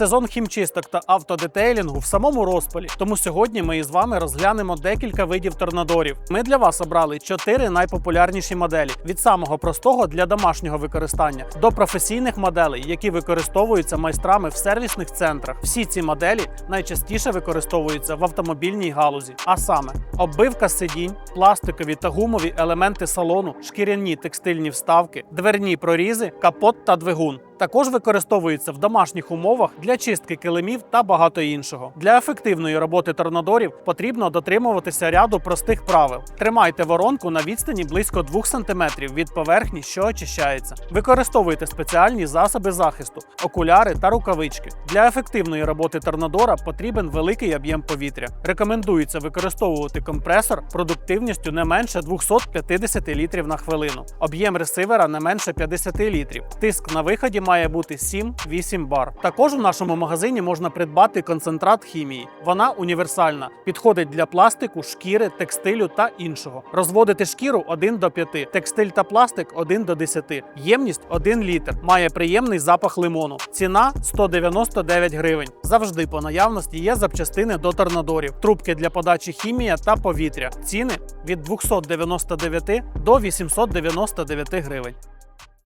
Сезон хімчисток та автодетейлінгу в самому розпалі. Тому сьогодні ми із вами розглянемо декілька видів торнадорів. Ми для вас обрали чотири найпопулярніші моделі: від самого простого для домашнього використання до професійних моделей, які використовуються майстрами в сервісних центрах. Всі ці моделі найчастіше використовуються в автомобільній галузі, а саме оббивка сидінь, пластикові та гумові елементи салону, шкіряні текстильні вставки, дверні прорізи, капот та двигун. Також використовується в домашніх умовах для чистки килимів та багато іншого. Для ефективної роботи торнадорів потрібно дотримуватися ряду простих правил. Тримайте воронку на відстані близько 2 см від поверхні, що очищається. Використовуйте спеціальні засоби захисту, окуляри та рукавички. Для ефективної роботи торнадора потрібен великий об'єм повітря. Рекомендується використовувати компресор продуктивністю не менше 250 літрів на хвилину. Об'єм ресивера не менше 50 літрів. Тиск на виході має бути 7-8 бар. Також у нашому магазині можна придбати концентрат хімії. Вона універсальна, підходить для пластику, шкіри, текстилю та іншого. Розводити шкіру 1 до 5, текстиль та пластик 1 до 10. Ємність 1 літр. Має приємний запах лимону. Ціна 199 гривень. Завжди по наявності є запчастини до торнадорів, трубки для подачі хімія та повітря. Ціни від 299 до 899 гривень.